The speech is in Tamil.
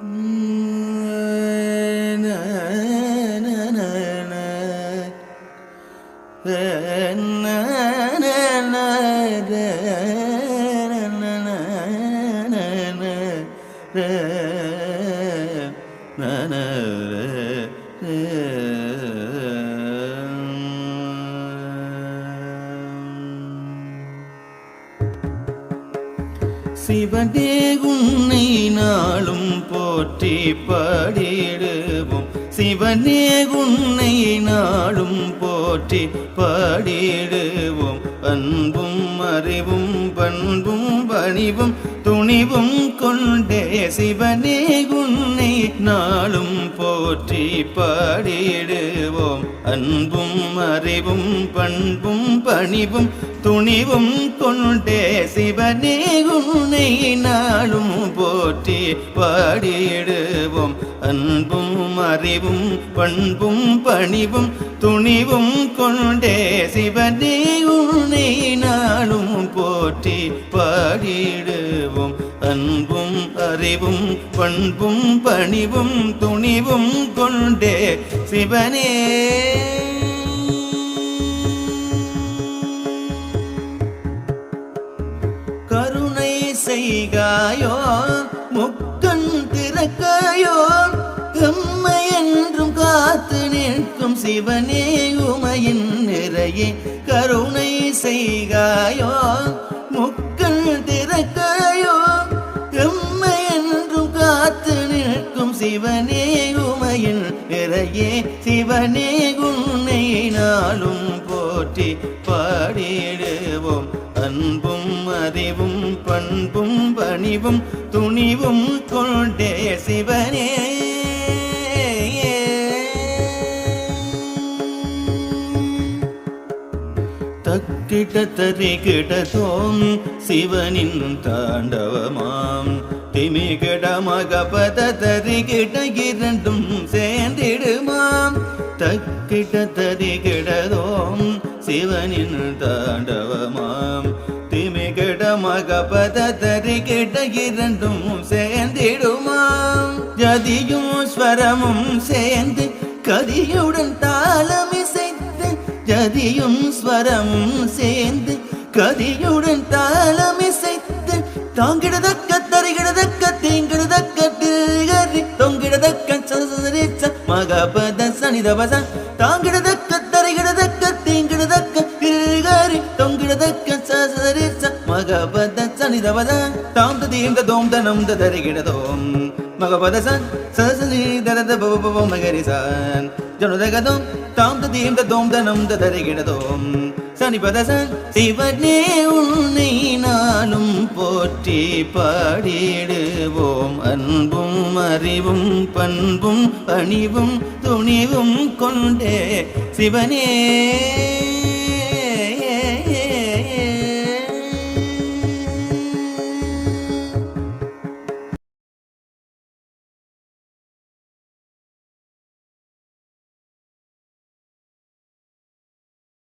சிவனே உன்னை நாளும் போற்றி பாடிடுவோம். சிவனே உன்னை நாளும் போற்றி பாடிடுவோம். அன்பும் அறிவும் பண்பும் பணிவும் துணிவும் கொண்டே சிவனே உன்னை நாளும் போற்றி பாடிடுவோம். அன்பும் அறிவும் பண்பும் பணிவும் துணிவும் கொண்டே சிவனே உன்னை நாளும் போற்றி பாடிடுவோம் அன்பும் அறிவும் பண்பும் பணிவும் துணிவும் கொண்டே சிவனே உன்னை நாளும் போற்றி பாடிடுவோம் அன்பும் அறிவும் பண்பும் பணிவும் துணிவும் கொண்டே சிவனே. செய்காயோ முக்கண் திறக்காயோ எம்மை என்றும் காத்து நிற்கும் சிவனே உமையின் நிறையே கருணை செய்காயோ முக்கண் திறக்காயோ எம்மை என்றும் காத்து நிற்கும் சிவனே உமையின் நிறையே சிவனே உன்னை நாளும் போற்றி பாடிடுவோம். அன்பும் அறிவும் பண்பும் பணிவும் துணிவும் கொண்டே சிவனே. தக்கிட்ட தரிகிடதோம் சிவனின் தாண்டவமாம். திமிகிட மகபத தரிகிட இரண்டும் சேர்ந்திடுமாம். தக்கிட்ட தரிகிடதோம் சிவனின் தாண்டவம் இரண்டும் சேர்ந்திடுமாம் ஜதியும் ஸ்வரமும் சேர்ந்து கதியுடன் தாளம் இசைத்து ஜதியும் ஸ்வரமும் சேர்ந்து கதியுடன் தாளம் இசைத்து தாங்கிடதக்க தருகிடதக்க தீங்கிடதக்க திருகரி தொங்கிடதக்க மகபத சனிதபச தாங்கிடதக்க மகபத சனிதபத தாம் தீந்த தோம் தனம் தரிகிடதோம் மகபத சன் சசனி தரத பவ பவ மகரி சன் ஜனுதகதோம் தாம் தீம் தோம் தனம் தரிகிடதோம் சனிபதசன் சிவனே உன்னை நானும் போற்றி பாடிடுவோம். அன்பும் அறிவும் பண்பும் பணிவும் துணிவும் கொண்டே சிவனே.